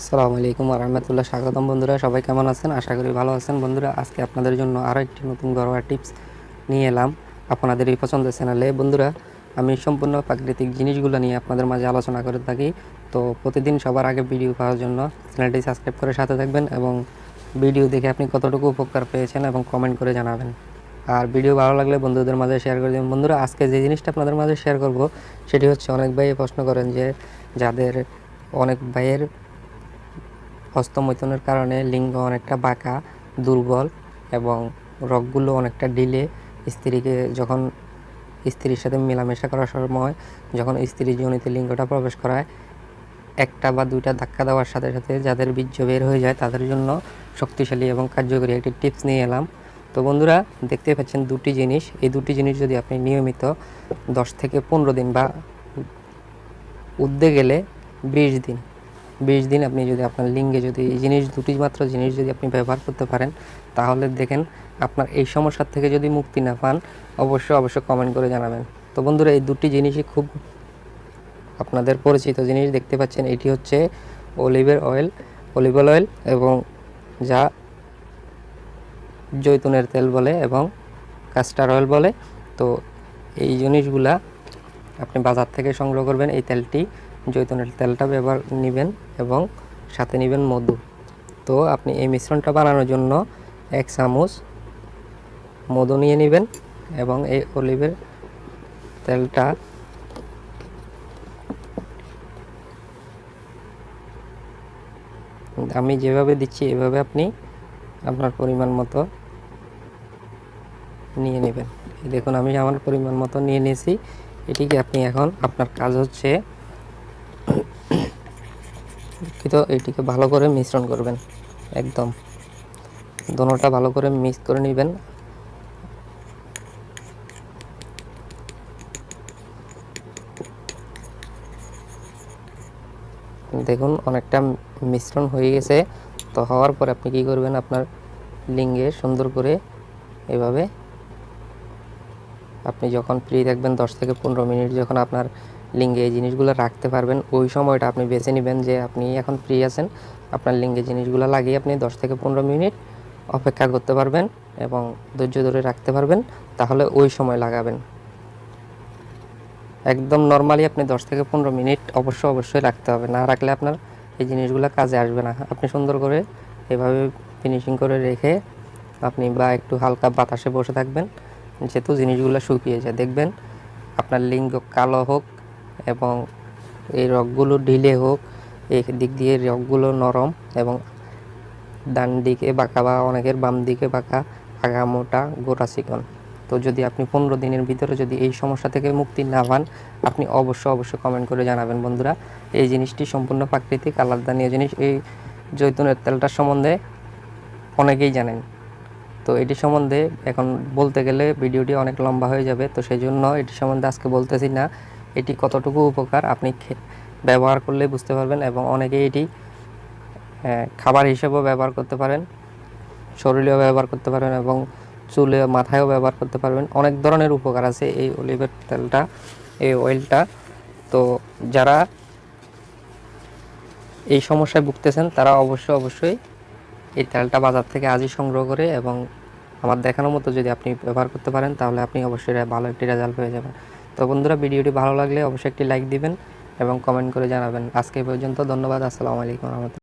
আসসালামু আলাইকুম রহমতুল্লাহ। স্বাগতম বন্ধুরা, সবাই কেমন আছেন? আশা করি ভালো আছেন। বন্ধুরা, আজকে আপনাদের জন্য আরও একটি নতুন ঘরোয়া টিপস নিয়ে এলাম আপনাদের এই পছন্দের চ্যানেলে। বন্ধুরা, আমি সম্পূর্ণ প্রাকৃতিক জিনিসগুলো নিয়ে আপনাদের মাঝে আলোচনা করে থাকি। তো প্রতিদিন সবার আগে ভিডিও পাওয়ার জন্য চ্যানেলটি সাবস্ক্রাইব করে সাথে থাকবেন এবং ভিডিও দেখে আপনি কতটুকু উপকার পেয়েছেন এবং কমেন্ট করে জানাবেন। আর ভিডিও ভালো লাগলে বন্ধুদের মাঝে শেয়ার করে দেবেন। বন্ধুরা, আজকে যে জিনিসটা আপনাদের মাঝে শেয়ার করব, সেটি হচ্ছে অনেক ভাই প্রশ্ন করেন যে, যাদের অনেক ভাইয়ের হস্তমৈথুনের কারণে লিঙ্গ অনেকটা বাঁকা, দুর্বল এবং রগগুলো অনেকটা ঢিলে। স্ত্রীকে যখন স্ত্রীর সাথে মেলামেশা করার সময় যখন স্ত্রী যোনিতে লিঙ্গটা প্রবেশ করায়, একটা বা দুইটা ধাক্কা দেওয়ার সাথে সাথে যাদের বীর্য বের হয়ে যায় তাদের জন্য শক্তিশালী এবং কার্যকরী একটি টিপস নিয়ে এলাম। তো বন্ধুরা, দেখতে পাচ্ছেন দুটি জিনিস। এই দুটি জিনিস যদি আপনি নিয়মিত দশ থেকে পনেরো দিন বা উদ্দে গেলে বিশ দিন বিশ দিন আপনি যদি আপনার লিঙ্গে যদি এই জিনিস দুটি মাত্র জিনিস যদি আপনি ব্যবহার করতে পারেন, তাহলে দেখেন আপনার এই সমস্যার থেকে যদি মুক্তি না পান, অবশ্যই অবশ্যই কমেন্ট করে জানাবেন। তো বন্ধুরা, এই দুটি জিনিসই খুব আপনাদের পরিচিত জিনিস দেখতে পাচ্ছেন। এটি হচ্ছে অলিভের অয়েল অলিভ অয়েল এবং যা জৈতুনের তেল বলে এবং কাস্টার অয়েল বলে। তো এই জিনিসগুলা আপনি বাজার থেকে সংগ্রহ করবেন। এই তেলটি জৈতুনের তেলটা ব্যবহার নেবেন এবং সাথে নেবেন মধু। তো আপনি এই মিশ্রণটা বানানোর জন্য এক চামচ মধু নিয়ে নেবেন এবং এই অলিভের তেলটা আমি যেভাবে দিচ্ছি, এভাবে আপনি আপনার পরিমাণ মতো নিয়ে নেবেন। দেখুন, আমি আমার পরিমাণ মতো নিয়ে নিয়েছি। এটিকে আপনি এখন আপনার কাজ হচ্ছে দুঃখিত এটিকে ভালো করে মিশ্রণ করবেন, একদম। দোনোটা ভালো করে মিক্স করে নেবেন। দেখুন, অনেকটা মিশ্রণ হয়ে গেছে। তো হওয়ার পর আপনি কি করবেন, আপনার লিঙ্গে সুন্দর করে এভাবে আপনি যখন ফ্রি থাকবেন, দশ থেকে পনেরো মিনিট যখন আপনার লিঙ্গে এই জিনিসগুলো রাখতে পারবেন। ওই সময়টা আপনি বেছে নেবেন যে আপনি এখন ফ্রি আছেন। আপনার লিঙ্গে জিনিসগুলো লাগিয়ে আপনি দশ থেকে পনেরো মিনিট অপেক্ষা করতে পারবেন এবং ধৈর্য ধরে রাখতে পারবেন, তাহলে ওই সময় লাগাবেন। একদম নর্মালি আপনি দশ থেকে পনেরো মিনিট অবশ্যই অবশ্যই রাখতে হবে। না রাখলে আপনার এই জিনিসগুলো কাজে আসবে না। আপনি সুন্দর করে এভাবে ফিনিশিং করে রেখে আপনি বা একটু হালকা বাতাসে বসে থাকবেন। যেহেতু জিনিসগুলো শুকিয়ে যায়। দেখবেন আপনার লিঙ্গ কালো হোক এবং এই রগগুলো ঢিলে হোক, এই দিক দিয়ে রগগুলো নরম এবং ডান দিকে বাঁকা বা অনেকের বাম দিকে বাঁকা, আগা, মোটা গোটা চিকন। তো যদি আপনি পনেরো দিনের ভিতরে যদি এই সমস্যা থেকে মুক্তি না পান, আপনি অবশ্যই অবশ্যই কমেন্ট করে জানাবেন বন্ধুরা। এই জিনিসটি সম্পূর্ণ প্রাকৃতিক, আলাদানীয় জিনিস। এই জৈতুনের তেলটার সম্বন্ধে অনেকেই জানেন। তো এটি সম্বন্ধে এখন বলতে গেলে ভিডিওটি অনেক লম্বা হয়ে যাবে, তো সেই জন্য এটি সম্বন্ধে আজকে বলতেছি না। এটি কতটুকু উপকার আপনি ব্যবহার করলে বুঝতে পারবেন এবং অনেকে এটি খাবার হিসেবেও ব্যবহার করতে পারেন, শরীরেও ব্যবহার করতে পারেন এবং চুলে, মাথায়ও ব্যবহার করতে পারবেন। অনেক ধরনের উপকার আছে এই অলিভের তেলটা, এই অয়েলটা। তো যারা এই সমস্যায় ভুগতেছেন, তারা অবশ্যই অবশ্যই এই তেলটা বাজার থেকে আজই সংগ্রহ করে এবং আমার দেখানোর মতো যদি আপনি ব্যবহার করতে পারেন, তাহলে আপনি অবশ্যই ভালো একটি রেজাল্ট পেয়ে যাবেন। তো বন্ধুরা, ভিডিওটি ভালো লাগলে অবশ্যই একটি লাইক দিবেন এবং কমেন্ট করে জানাবেন। আজকে পর্যন্ত, ধন্যবাদ, আসসালামু আলাইকুম রহমতুল্লাহ।